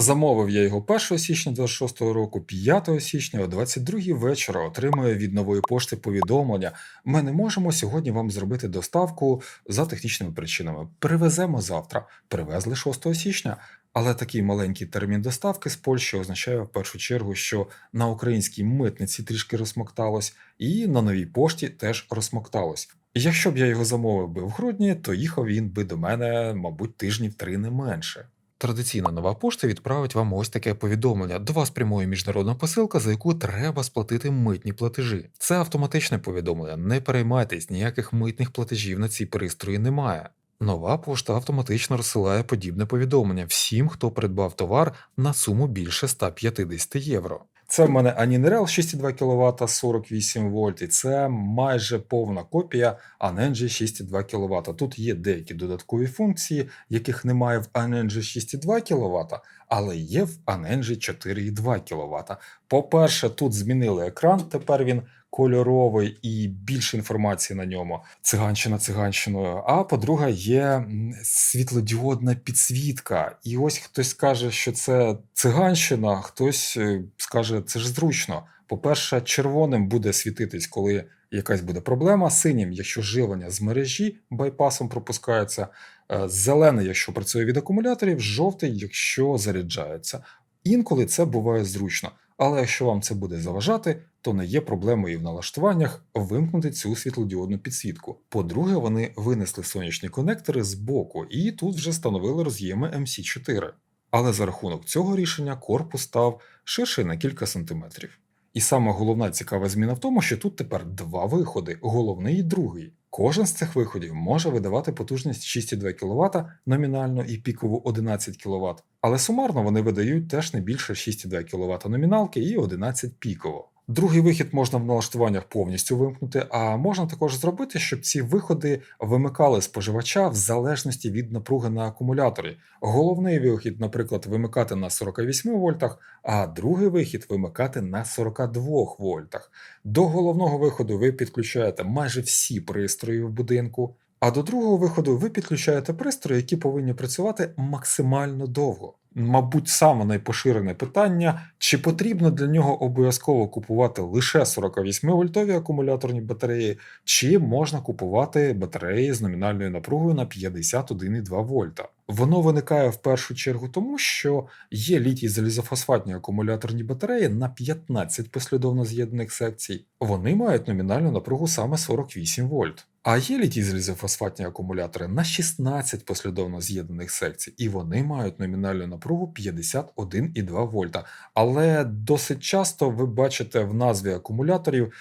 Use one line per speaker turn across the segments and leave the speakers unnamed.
Замовив я його 1 січня 26 року, 5 січня о 22 вечора отримує від нової пошти повідомлення. Ми не можемо сьогодні вам зробити доставку за технічними причинами. Привеземо завтра. Привезли 6 січня. Але такий маленький термін доставки з Польщі означає в першу чергу, що на українській митниці трішки розсмокталось, і на новій пошті теж розсмокталось. Якщо б я його замовив би в грудні, то їхав він би до мене, мабуть, тижнів три не менше. Традиційна нова пошта відправить вам ось таке повідомлення. До вас прямує міжнародна посилка, за яку треба сплатити митні платежі. Це автоматичне повідомлення. Не переймайтесь, ніяких митних платежів на ці пристрої немає. Нова пошта автоматично розсилає подібне повідомлення всім, хто придбав товар на суму більше 150 євро. Це в мене Анінрел 6,2 кВт 48 вольт, і це майже повна копія Anenji 6,2 кВт. Тут є деякі додаткові функції, яких немає в Anenji 6,2 кВт, але є в Anenji 4,2 кВт. По-перше, тут змінили екран, тепер він кольоровий і більше інформації на ньому. Циганщина циганщиною. А по-друге, є світлодіодна підсвітка. І ось хтось скаже, що це циганщина, хтось е, скаже, це ж зручно. По-перше, червоним буде світитись, коли якась буде проблема. Синім, якщо живлення з мережі байпасом пропускається, е, зелений, якщо працює від акумуляторів, жовтий, якщо заряджається. Інколи це буває зручно. Але якщо вам це буде заважати, то не є проблемою в налаштуваннях вимкнути цю світлодіодну підсвітку. По-друге, вони винесли сонячні конектори з боку і тут вже встановили роз'єми MC4. Але за рахунок цього рішення корпус став ширший на кілька сантиметрів. І саме головна цікава зміна в тому, що тут тепер два виходи: головний і другий. Кожен з цих виходів може видавати потужність 6,2 кВт номінально і пікову 11 кВт, але сумарно вони видають теж не більше 6,2 кВт номіналки і 11 піково. Другий вихід можна в налаштуваннях повністю вимкнути, а можна також зробити, щоб ці виходи вимикали споживача в залежності від напруги на акумуляторі. Головний вихід, наприклад, вимикати на 48 вольтах, а другий вихід вимикати на 42 вольтах. До головного виходу ви підключаєте майже всі пристрої в будинку. А до другого виходу ви підключаєте пристрої, які повинні працювати максимально довго. Мабуть, саме найпоширене питання, чи потрібно для нього обов'язково купувати лише 48 вольтові акумуляторні батареї, чи можна купувати батареї з номінальною напругою на 51,2 вольта. Воно виникає в першу чергу тому, що є літій залізофосфатні акумуляторні батареї на 15 послідовно з'єднаних секцій. Вони мають номінальну напругу саме 48 вольт. А є літій залізофосфатні акумулятори на 16 послідовно з'єднаних секцій, і вони мають номінальну напругу 51,2 вольта. Але досить часто ви бачите в назві акумуляторів,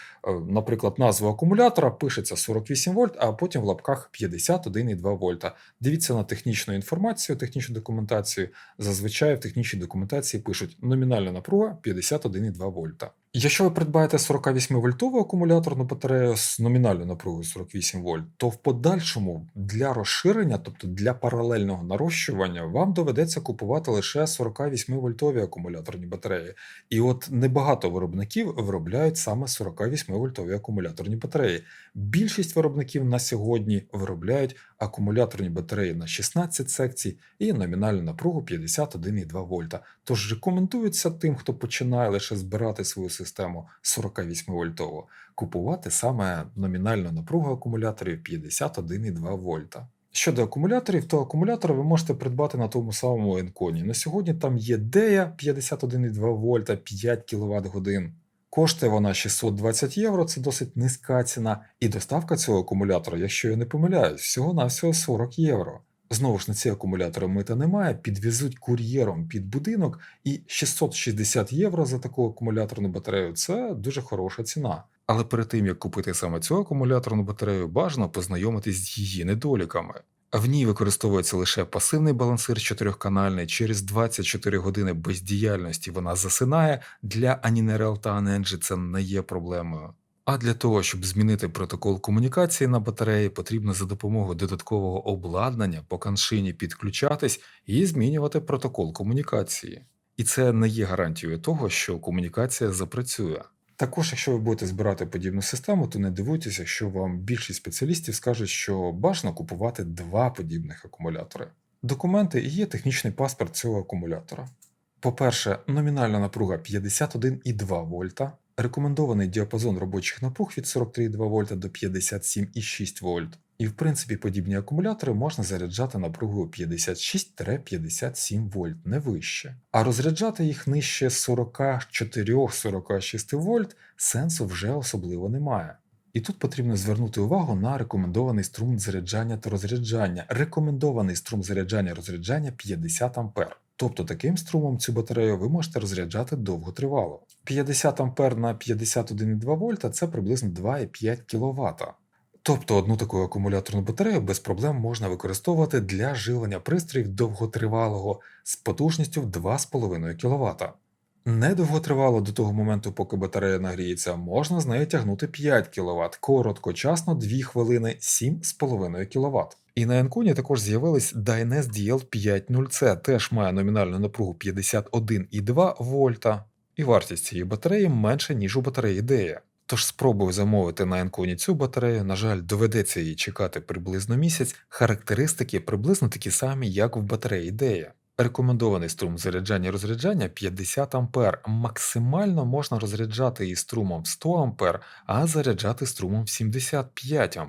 наприклад, назву акумулятора пишеться 48 вольт, а потім в лапках 51,2 вольта. Дивіться на технічну інформацію, технічну документацію. Зазвичай в технічній документації пишуть номінальна напруга 51,2 вольта. Якщо ви придбаєте 48-вольтову акумуляторну батарею з номінальною напругою 48 вольт, то в подальшому для розширення, тобто для паралельного нарощування, вам доведеться купувати лише 48-вольтові акумуляторні батареї. І от небагато виробників виробляють саме 48-вольтові акумуляторні батареї. Більшість виробників на сьогодні виробляють акумуляторні батареї на 16 секцій і номінальну напругу 51,2 вольта. Тож рекомендується тим, хто починає лише збирати свою систему 48 вольтову, купувати саме номінальну напругу акумуляторів 51,2 вольта. Щодо акумуляторів, то акумулятори ви можете придбати на тому самому Енконі. На сьогодні там є DEA 51,2 вольта 5 кВт годин. Коштує вона 620 євро, це досить низька ціна, і доставка цього акумулятора, якщо я не помиляюсь, всього на всього 40 євро. Знову ж на ці акумулятори мита немає, підвезуть кур'єром під будинок, і 660 євро за таку акумуляторну батарею це дуже хороша ціна. Але перед тим як купити саме цю акумуляторну батарею, бажано познайомитись з її недоліками. В ній використовується лише пасивний балансир чотирьохканальний. Через 24 години бездіяльності вона засинає. Для Aninrel та Anenji це не є проблемою. А для того, щоб змінити протокол комунікації на батареї, потрібно за допомогою додаткового обладнання по каншині підключатись і змінювати протокол комунікації. І це не є гарантією того, що комунікація запрацює. Також, якщо ви будете збирати подібну систему, то не дивуйтеся, якщо вам більшість спеціалістів скажуть, що бажано купувати два подібних акумулятори. Документи і є технічний паспорт цього акумулятора. По-перше, номінальна напруга 51,2 вольта, рекомендований діапазон робочих напруг від 43,2 вольта до 57,6 вольт. І в принципі подібні акумулятори можна заряджати напругою 56-57 вольт, не вище. А розряджати їх нижче 44-46 вольт сенсу вже особливо немає. І тут потрібно звернути увагу на рекомендований струм заряджання та розряджання. Рекомендований струм заряджання розряджання 50 А. Тобто таким струмом цю батарею ви можете розряджати довготривало. 50 А на 51,2 вольта це приблизно 2,5 кВт. Тобто одну таку акумуляторну батарею без проблем можна використовувати для живлення пристроїв довготривалого з потужністю в 2,5 кВт. Недовготривало до того моменту, поки батарея нагріється, можна з неї тягнути 5 кВт, короткочасно 2 хвилини 7,5 кВт. І на Енконі також з'явились Dynes DL50C, теж має номінальну напругу 51,2 вольта, і вартість цієї батареї менше, ніж у батареї Дея. Тож спробую замовити на Енконі цю батарею, на жаль, доведеться її чекати приблизно місяць. Характеристики приблизно такі самі, як в батареї Дея. Рекомендований струм заряджання і розряджання 50 А. Максимально можна розряджати її струмом 100 А, а заряджати струмом 75 А.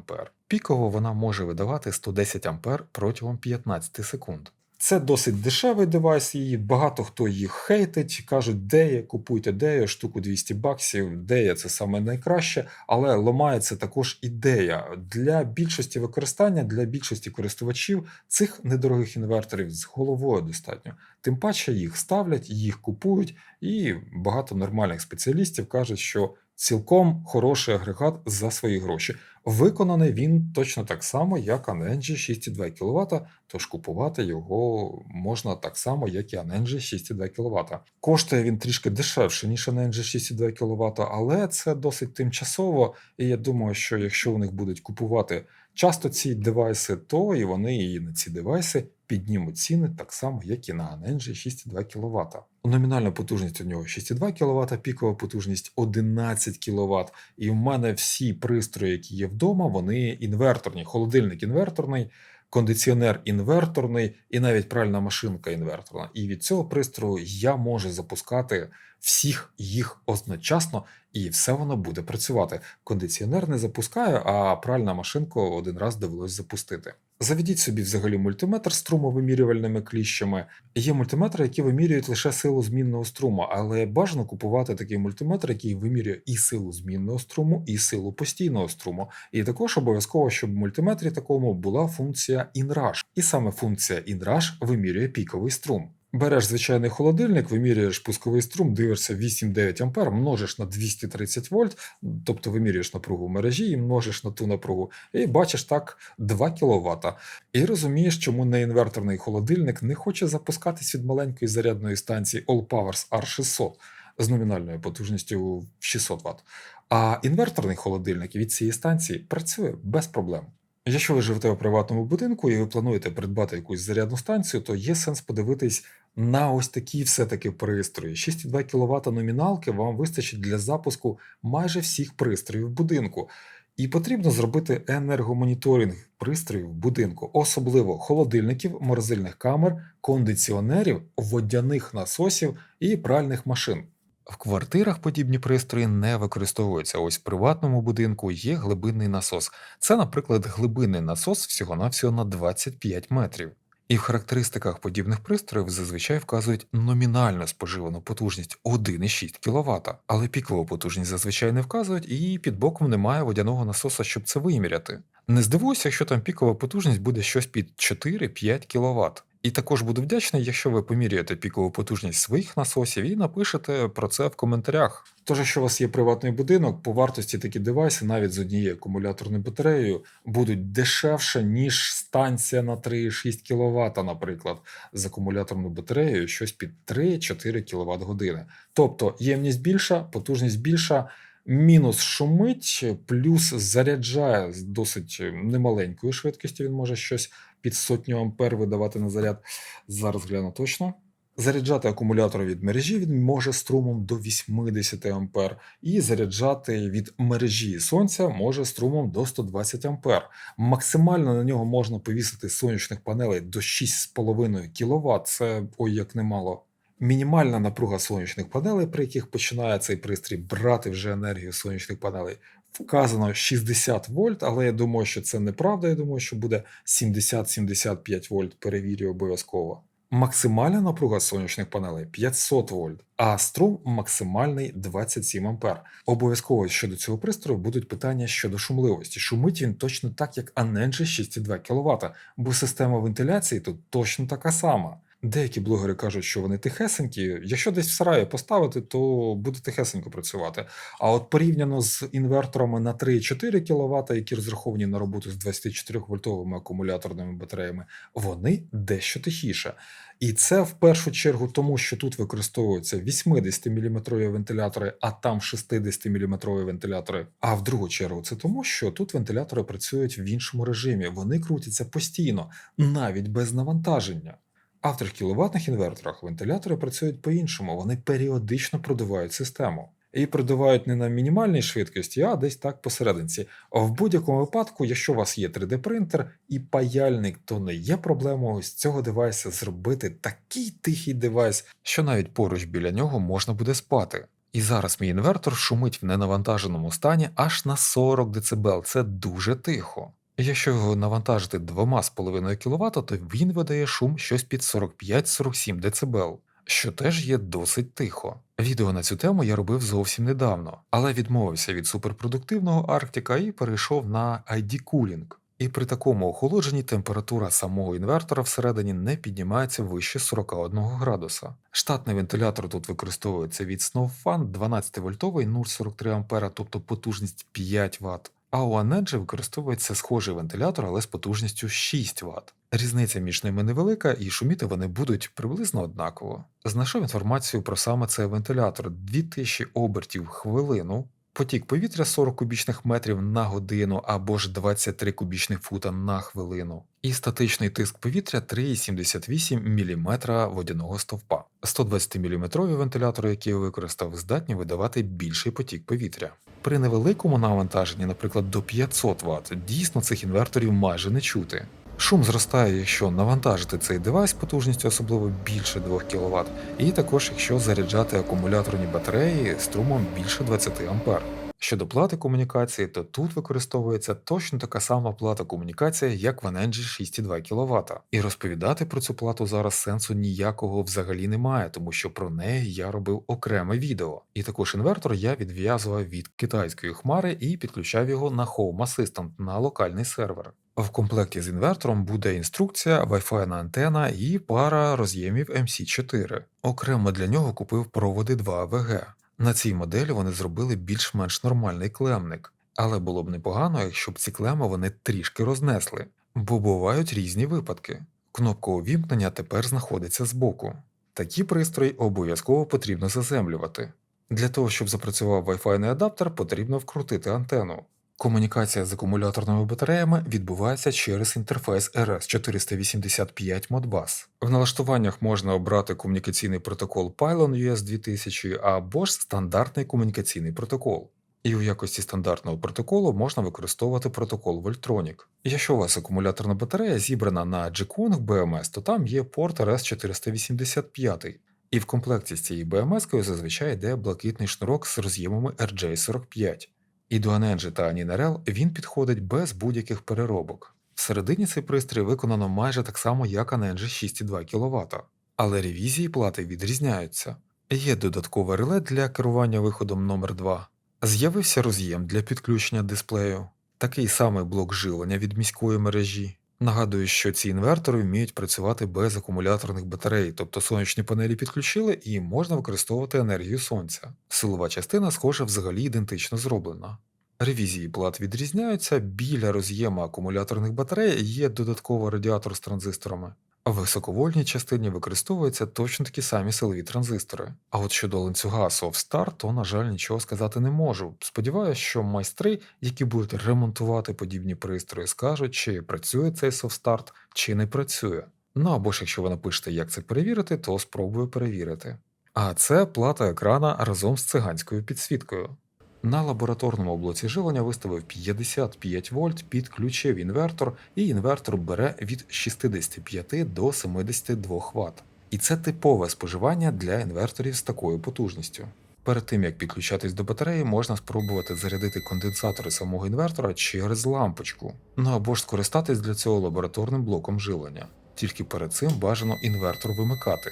Піково вона може видавати 110 А протягом 15 секунд. Це досить дешевий девайс, і багато хто їх хейтить, кажуть, Дея, купуйте Дея, штуку 200 баксів, Дея це саме найкраще, але ламається також ідея. Для більшості використання, для більшості користувачів цих недорогих інверторів з головою достатньо. Тим паче їх ставлять, їх купують, і багато нормальних спеціалістів кажуть, що цілком хороший агрегат за свої гроші. Виконаний він точно так само, як Anenji 6,2 кВт, тож купувати його можна так само, як і Anenji 6,2 кВт. Коштує він трішки дешевше, ніж Anenji 6,2 кВт, але це досить тимчасово, і я думаю, що якщо у них будуть купувати часто ці девайси, то і вони і на ці девайси піднімуть ціни так само, як і на Anenji 6,2 кВт. Номінальна потужність у нього 6,2 кВт, пікова потужність 11 кВт. І в мене всі пристрої, які є вдома, вони інверторні. Холодильник інверторний, кондиціонер інверторний і навіть пральна машинка інверторна. І від цього пристрою я можу запускати всіх їх одночасно, і все воно буде працювати. Кондиціонер не запускаю, а пральна машинку один раз довелось запустити. Заведіть собі взагалі мультиметр струмовимірювальними кліщами. Є мультиметри, які вимірюють лише силу змінного струму, але бажано купувати такий мультиметр, який вимірює і силу змінного струму, і силу постійного струму. І також обов'язково, щоб в мультиметрі такому була функція InRush. І саме функція InRush вимірює піковий струм. Береш звичайний холодильник, вимірюєш пусковий струм, дивишся 8-9 А, множиш на 230 вольт, тобто вимірюєш напругу в мережі і множиш на ту напругу, і бачиш так 2 кВт. І розумієш, чому неінверторний холодильник не хоче запускатись від маленької зарядної станції All Powers R600 з номінальною потужністю в 600 Вт. А інверторний холодильник від цієї станції працює без проблем. Якщо ви живете у приватному будинку і ви плануєте придбати якусь зарядну станцію, то є сенс подивитись на ось такі все-таки пристрої. 6,2 кВт номіналки вам вистачить для запуску майже всіх пристроїв будинку. І потрібно зробити енергомоніторинг пристроїв будинку, особливо холодильників, морозильних камер, кондиціонерів, водяних насосів і пральних машин. В квартирах подібні пристрої не використовуються. Ось в приватному будинку є глибинний насос. Це, наприклад, глибинний насос всього-навсього на 25 метрів. І в характеристиках подібних пристроїв зазвичай вказують номінально споживану потужність 1,6 кВт, але пікову потужність зазвичай не вказують, і під боком немає водяного насоса, щоб це виміряти. Не здивуюся, якщо там пікова потужність буде щось під 4-5 кВт. І також буду вдячний, якщо ви поміряєте пікову потужність своїх насосів і напишете про це в коментарях. Тож, якщо у вас є приватний будинок, по вартості такі девайси навіть з однією акумуляторною батареєю будуть дешевше, ніж станція на 3,6 кВт, наприклад, з акумуляторною батареєю щось під 3-4 кВт години. Тобто ємність більша, потужність більша. Мінус шумить, плюс заряджає з досить немаленькою швидкістю. Він може щось під сотню ампер видавати на заряд. Зараз гляну точно. Заряджати акумулятор від мережі він може струмом до 80 ампер, і заряджати від мережі сонця може струмом до 120 ампер. Максимально на нього можна повісити сонячних панелей до 6,5 кВт, це ой як немало. Мінімальна напруга сонячних панелей, при яких починає цей пристрій брати вже енергію сонячних панелей, вказано 60 вольт, але я думаю, що це неправда. Я думаю, що буде 70-75 вольт. Перевірю обов'язково. Максимальна напруга сонячних панелей 500 вольт, а струм максимальний 27 ампер. Обов'язково щодо цього пристрою будуть питання щодо шумливості. Шумить він точно так, як Anenji 6,2 кВт, бо система вентиляції тут точно така сама. Деякі блогери кажуть, що вони тихесенькі. Якщо десь в сараї поставити, то буде тихесенько працювати. А от порівняно з інверторами на 3,4 кВт, які розраховані на роботу з 24 вольтовими акумуляторними батареями, вони дещо тихіше. І це в першу чергу тому, що тут використовуються 80-мм вентилятори, а там 60-мм вентилятори. А в другу чергу це тому, що тут вентилятори працюють в іншому режимі. Вони крутяться постійно, навіть без навантаження. А в 3 кВт інверторах вентилятори працюють по-іншому, вони періодично продувають систему. І продувають не на мінімальній швидкості, а десь так посерединці. В будь-якому випадку, якщо у вас є 3D-принтер і паяльник, то не є проблемою з цього девайса зробити такий тихий девайс, що навіть поруч біля нього можна буде спати. І зараз мій інвертор шумить в ненавантаженому стані аж на 40 дБ. Це дуже тихо. Якщо його навантажити 2,5 кВт, то він видає шум щось під 45-47 дБ, що теж є досить тихо. Відео на цю тему я робив зовсім недавно, але відмовився від суперпродуктивного Арктика і перейшов на ID Cooling. І при такому охолодженні температура самого інвертора всередині не піднімається вище 41 градуса. Штатний вентилятор тут використовується від Snowfan 12 вольтовий 0,43 А, тобто потужність 5 Вт. А у Anenji використовується схожий вентилятор, але з потужністю 6 Вт. Різниця між ними невелика, і шуміти вони будуть приблизно однаково. Знайшов інформацію про саме цей вентилятор 2000 обертів в хвилину, потік повітря 40 кубічних метрів на годину або ж 23 кубічних фута на хвилину, і статичний тиск повітря 3,78 мм водяного стовпа. 120 мм вентилятори, які я використав, здатні видавати більший потік повітря. При невеликому навантаженні, наприклад, до 500 Вт, дійсно цих інверторів майже не чути. Шум зростає, якщо навантажити цей девайс потужністю особливо більше 2 кВт, і також якщо заряджати акумуляторні батареї струмом більше 20 А. Щодо плати комунікації, то тут використовується точно така сама плата комунікація, як в Anenji 6,2 кВт. І розповідати про цю плату зараз сенсу ніякого взагалі немає, тому що про неї я робив окреме відео. І також інвертор я відв'язував від китайської хмари і підключав його на Home Assistant на локальний сервер. В комплекті з інвертором буде інструкція, Wi-Fi антена і пара роз'ємів MC4. Окремо для нього купив проводи 2 AVG. На цій моделі вони зробили більш-менш нормальний клемник, але було б непогано, якщо б ці клеми вони трішки рознесли, бо бувають різні випадки. Кнопка увімкнення тепер знаходиться збоку. Такі пристрої обов'язково потрібно заземлювати. Для того, щоб запрацював Wi-Fi адаптер, потрібно вкрутити антенну. Комунікація з акумуляторними батареями відбувається через інтерфейс RS485 Modbus. В налаштуваннях можна обрати комунікаційний протокол Pylon US 2000 або ж стандартний комунікаційний протокол. І у якості стандартного протоколу можна використовувати протокол Voltronic. Якщо у вас акумуляторна батарея зібрана на G-Kong BMS, то там є порт RS485. І в комплекті з цією BMS зазвичай йде блакитний шнурок з роз'ємами RJ45. І до Anenji та Анінерел він підходить без будь-яких переробок. Всередині цей пристрій виконано майже так само, як Аненджі 6,2 кВт, але ревізії плати відрізняються. Є додаткове реле для керування виходом номер 2 З'явився роз'єм для підключення дисплею, такий самий блок живлення від міської мережі. Нагадую, що ці інвертори вміють працювати без акумуляторних батарей, тобто сонячні панелі підключили і можна використовувати енергію сонця. Силова частина, схоже, взагалі ідентично зроблена. Ревізії плат відрізняються, біля роз'єма акумуляторних батарей є додатковий радіатор з транзисторами. В високовольтній частині використовуються точно такі самі силові транзистори. А от щодо ланцюга SoftStart, то, на жаль, нічого сказати не можу. Сподіваюсь, що майстри, які будуть ремонтувати подібні пристрої, скажуть, чи працює цей SoftStart, чи не працює. Ну або ж якщо ви напишете, як це перевірити, то спробую перевірити. А це плата екрана разом з циганською підсвіткою. На лабораторному блоці живлення виставив 55 вольт, підключив інвертор, і інвертор бере від 65 до 72 Вт. І це типове споживання для інверторів з такою потужністю. Перед тим як підключатись до батареї, можна спробувати зарядити конденсатори самого інвертора через лампочку, ну або ж скористатись для цього лабораторним блоком живлення. Тільки перед цим бажано інвертор вимикати.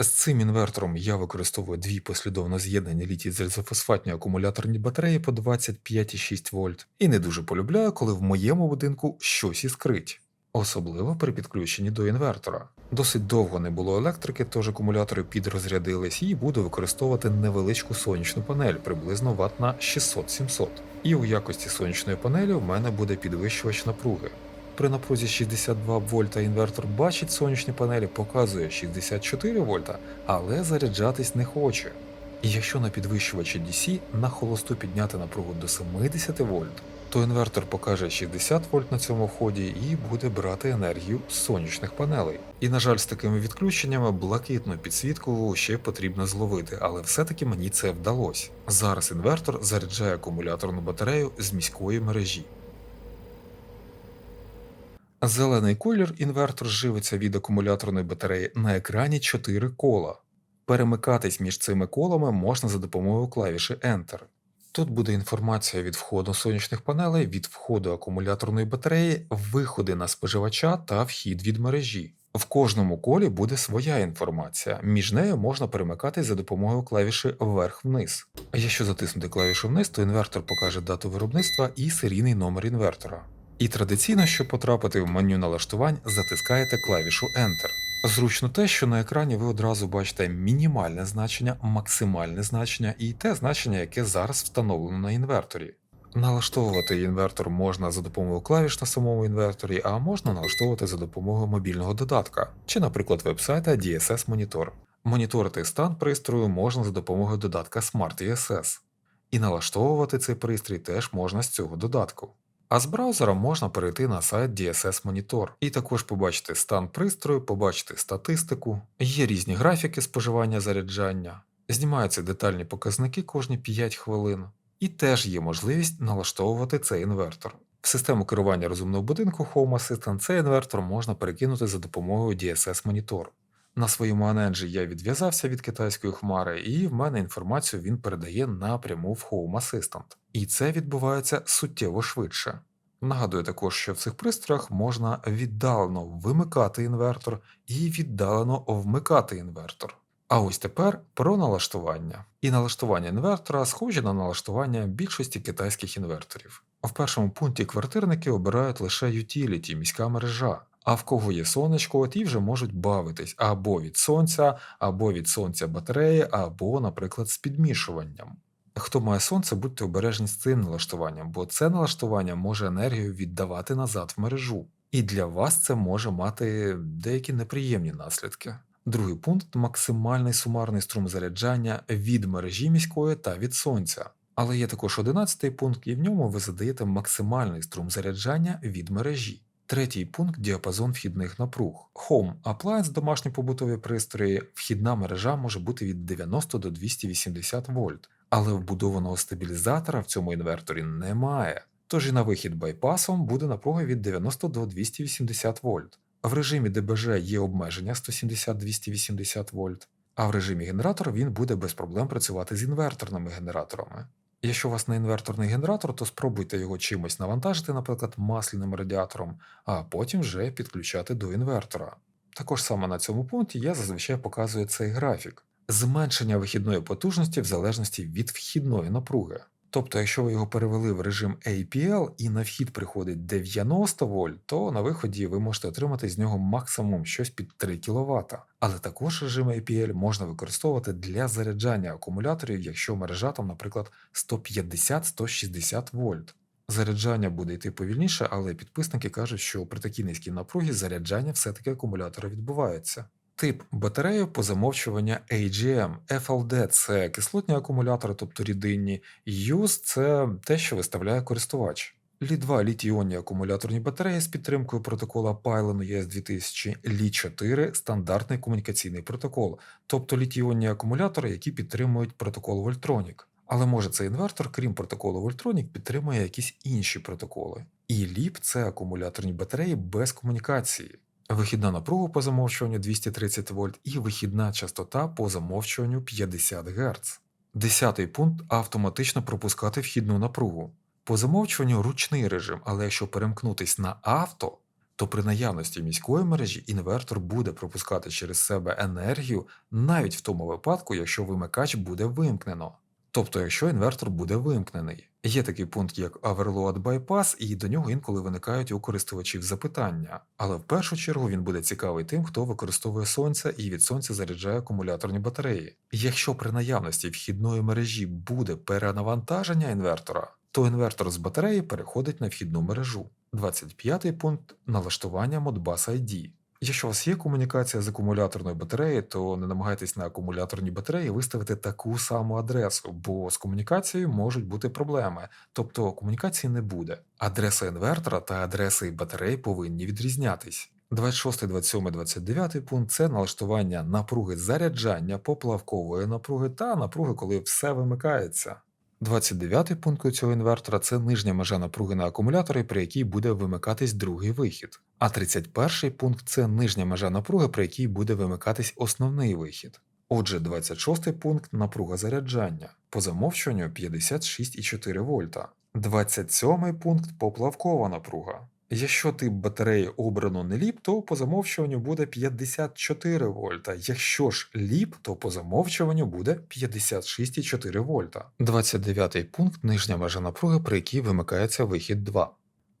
З цим інвертором я використовую дві послідовно з'єднані літій залізофосфатні акумуляторні батареї по 25,6 вольт і не дуже полюбляю, коли в моєму будинку щось іскрить, особливо при підключенні до інвертора. Досить довго не було електрики, тож акумулятори підрозрядились і буду використовувати невеличку сонячну панель приблизно ватт на 600-700. І у якості сонячної панелі в мене буде підвищувач напруги. При напрузі 62 вольта інвертор бачить сонячні панелі, показує 64 вольта, але заряджатись не хоче. І якщо на підвищувачі DC на холосту підняти напругу до 70 вольт, то інвертор покаже 60 вольт на цьому вході і буде брати енергію з сонячних панелей. І на жаль, з такими відключеннями блакитну підсвітку ще потрібно зловити, але все-таки мені це вдалося. Зараз інвертор заряджає акумуляторну батарею з міської мережі. Зелений колір інвертор живиться від акумуляторної батареї на екрані 4 кола. Перемикатись між цими колами можна за допомогою клавіші Enter. Тут буде інформація від входу сонячних панелей, від входу акумуляторної батареї, виходи на споживача та вхід від мережі. В кожному колі буде своя інформація. Між нею можна перемикатись за допомогою клавіші вверх-вниз. А якщо затиснути клавішу вниз, то інвертор покаже дату виробництва і серійний номер інвертора. І традиційно, щоб потрапити в меню налаштувань, затискаєте клавішу Enter. Зручно те, що на екрані ви одразу бачите мінімальне значення, максимальне значення і те значення, яке зараз встановлено на інверторі. Налаштовувати інвертор можна за допомогою клавіш на самому інверторі, а можна налаштовувати за допомогою мобільного додатка, чи, наприклад, вебсайта DSS Monitor. Моніторити стан пристрою можна за допомогою додатка Smart ESS. І налаштовувати цей пристрій теж можна з цього додатку. А з браузера можна перейти на сайт DSS Monitor і також побачити стан пристрою, побачити статистику, є різні графіки споживання заряджання, знімаються детальні показники кожні 5 хвилин, і теж є можливість налаштовувати цей інвертор. В систему керування розумного будинку Home Assistant цей інвертор можна перекинути за допомогою DSS Monitor. На своєму аненджі я відв'язався від китайської хмари, і в мене інформацію він передає напряму в Home Assistant. І це відбувається суттєво швидше. Нагадую також, що в цих пристроях можна віддалено вимикати інвертор і віддалено вмикати інвертор. А ось тепер про налаштування. І налаштування інвертора схожі на налаштування більшості китайських інверторів. В першому пункті квартирники обирають лише utility, міська мережа. А в кого є сонечко, ті вже можуть бавитись або від сонця, або від сонця батареї, або, наприклад, з підмішуванням. Хто має сонце, будьте обережні з цим налаштуванням, бо це налаштування може енергію віддавати назад в мережу, і для вас це може мати деякі неприємні наслідки. Другий пункт максимальний сумарний струм заряджання від мережі міської та від сонця. Але є також одинадцятий пункт, і в ньому ви задаєте максимальний струм заряджання від мережі. Третій пункт діапазон вхідних напруг. Home Appliance домашні побутові пристрої, вхідна мережа може бути від 90 до 280 вольт, але вбудованого стабілізатора в цьому інверторі немає. Тож і на вихід байпасом буде напруга від 90 до 280 вольт. В режимі ДБЖ є обмеження 170-280 вольт, а в режимі генератор він буде без проблем працювати з інверторними генераторами. Якщо у вас не інверторний генератор, то спробуйте його чимось навантажити, наприклад, масляним радіатором, а потім вже підключати до інвертора. Також саме на цьому пункті я зазвичай показую цей графік зменшення вихідної потужності в залежності від вхідної напруги. Тобто, якщо ви його перевели в режим APL і на вхід приходить 90 вольт, то на виході ви можете отримати з нього максимум щось під 3 кВт. Але також режим APL можна використовувати для заряджання акумуляторів, якщо мережа там, наприклад, 150-160 вольт. Заряджання буде йти повільніше, але підписники кажуть, що при такій низькій напругі заряджання все-таки акумулятора відбувається. Тип батареї по замовчування AGM, FLD – це кислотні акумулятори, тобто рідинні, USE – це те, що виставляє користувач. Лі-2 літій-іонні акумуляторні батареї з підтримкою протокола Pylon ES 2000, Лі-4 стандартний комунікаційний протокол, тобто літій-іонні акумулятори, які підтримують протокол Voltronic. Але може цей інвертор, крім протоколу Voltronic, підтримує якісь інші протоколи. І LIP – це акумуляторні батареї без комунікації. Вихідна напруга по замовчуванню 230 вольт і вихідна частота по замовчуванню 50 Гц. Десятий пункт автоматично пропускати вхідну напругу. По замовчуванню ручний режим, але якщо перемкнутись на авто, то при наявності міської мережі інвертор буде пропускати через себе енергію навіть в тому випадку, якщо вимикач буде вимкнено. Тобто, якщо інвертор буде вимкнений. Є такий пункт, як Overload Bypass, і до нього інколи виникають у користувачів запитання. Але в першу чергу він буде цікавий тим, хто використовує сонце і від сонця заряджає акумуляторні батареї. Якщо при наявності вхідної мережі буде перенавантаження інвертора, то інвертор з батареї переходить на вхідну мережу. 25 пункт налаштування Modbus ID. Якщо у вас є комунікація з акумуляторною батареєю, то не намагайтесь на акумуляторній батареї виставити таку саму адресу, бо з комунікацією можуть бути проблеми, тобто комунікації не буде. Адреса інвертора та адреси батарей повинні відрізнятись. 26, 27, 29 пункт це налаштування напруги заряджання, поплавкової напруги та напруги, коли все вимикається. 29 пункт у цього інвертора це нижня межа напруги на акумуляторі, при якій буде вимикатись другий вихід. А 31 пункт це нижня межа напруги, при якій буде вимикатись основний вихід. Отже, 26 пункт напруга заряджання. По замовчуванню 56,4 вольта. 27 пункт поплавкова напруга. Якщо тип батареї обрано не ліп, то по замовчуванню буде 54 вольта. Якщо ж ліп, то по замовчуванню буде 56,4 вольта. 29 пункт нижня межа напруги, при якій вимикається вихід 2.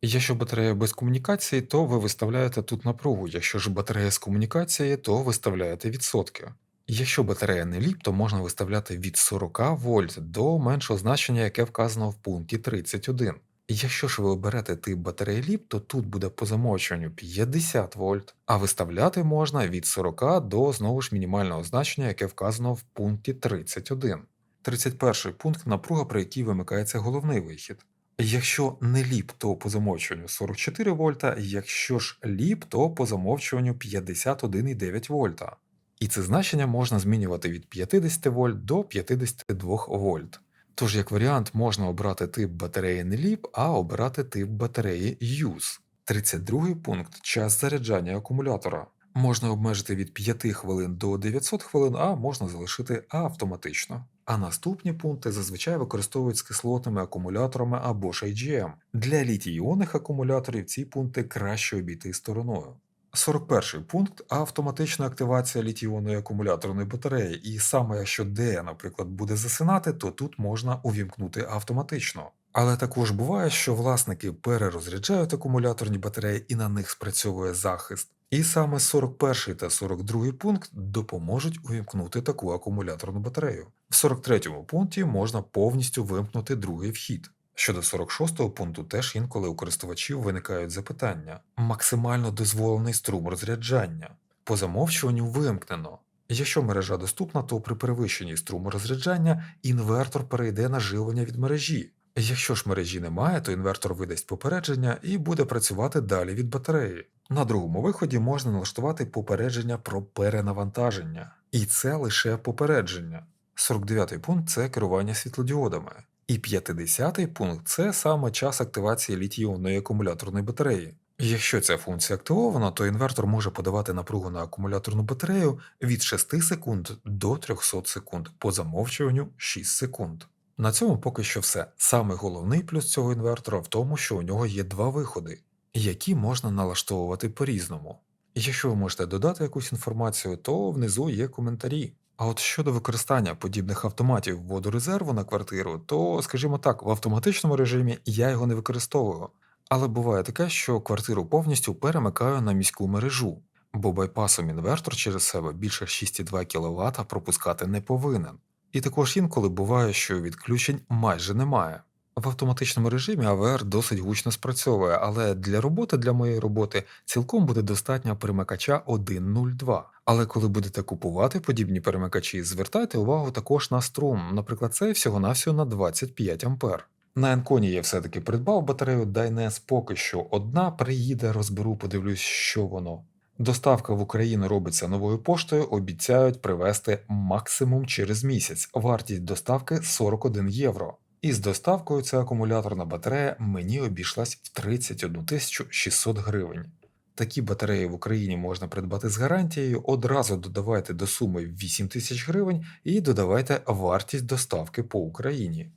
Якщо батарея без комунікації, то ви виставляєте тут напругу. Якщо ж батарея з комунікацією, то виставляєте відсотки. Якщо батарея не ліп, то можна виставляти від 40 вольт до меншого значення, яке вказано в пункті 31. Якщо ж ви оберете тип батареї ліп, то тут буде по замовчуванню 50 вольт, а виставляти можна від 40 до знову ж мінімального значення, яке вказано в пункті 31. 31 пункт напруга, при якій вимикається головний вихід. Якщо не ліп, то по замовчуванню 44 вольта, якщо ж ліп, то по замовчуванню 51,9 вольта. І це значення можна змінювати від 50 вольт до 52 вольт. Тож, як варіант, можна обрати тип батареї не ліп, а обирати тип батареї Use. 32 пункт час заряджання акумулятора. Можна обмежити від 5 хвилин до 900 хвилин, а можна залишити автоматично. А наступні пункти зазвичай використовують з кислотними акумуляторами або ж IGM. Для літій-іонних акумуляторів ці пункти краще обійти стороною. 41 пункт автоматична активація літій-іонної акумуляторної батареї, і саме якщо DE, наприклад, буде засинати, то тут можна увімкнути автоматично. Але також буває, що власники перерозряджають акумуляторні батареї і на них спрацьовує захист. І саме 41 та 42 пункт допоможуть увімкнути таку акумуляторну батарею. В 43 пункті можна повністю вимкнути другий вхід. Щодо 46 пункту, теж інколи у користувачів виникають запитання: максимально дозволений струм розряджання. По замовчуванню вимкнено. Якщо мережа доступна, то при перевищенні струму розряджання інвертор перейде на живлення від мережі. Якщо ж мережі немає, то інвертор видасть попередження і буде працювати далі від батареї. На другому виході можна налаштувати попередження про перенавантаження. І це лише попередження. 49-й пункт це керування світлодіодами. І 50-й пункт це саме час активації літій-іонної акумуляторної батареї. Якщо ця функція активована, то інвертор може подавати напругу на акумуляторну батарею від 6 секунд до 300 секунд, по замовчуванню 6 секунд. На цьому поки що все. Саме головний плюс цього інвертора в тому, що у нього є два виходи, які можна налаштовувати по-різному. Якщо ви можете додати якусь інформацію, то внизу є коментарі. А от щодо використання подібних автоматів водорезерву на квартиру, то, скажімо так, в автоматичному режимі я його не використовую. Але буває таке, що квартиру повністю перемикаю на міську мережу, бо байпасом інвертор через себе більше 6,2 кВт пропускати не повинен. І також інколи буває, що відключень майже немає. В автоматичному режимі АВР досить гучно спрацьовує, але для роботи для моєї роботи цілком буде достатньо перемикача 1.02. Але коли будете купувати подібні перемикачі, звертайте увагу також на струм, наприклад, цей всього-навсього на 25 А. На Енконі я все-таки придбав батарею Dynes поки що одна приїде, розберу, подивлюсь, що воно. Доставка в Україну робиться новою поштою, обіцяють привезти максимум через місяць. Вартість доставки 41 євро. І з доставкою ця акумуляторна батарея мені обійшлась в 31 600 гривень. Такі батареї в Україні можна придбати з гарантією. Одразу додавайте до суми 8 тисяч гривень і додавайте вартість доставки по Україні.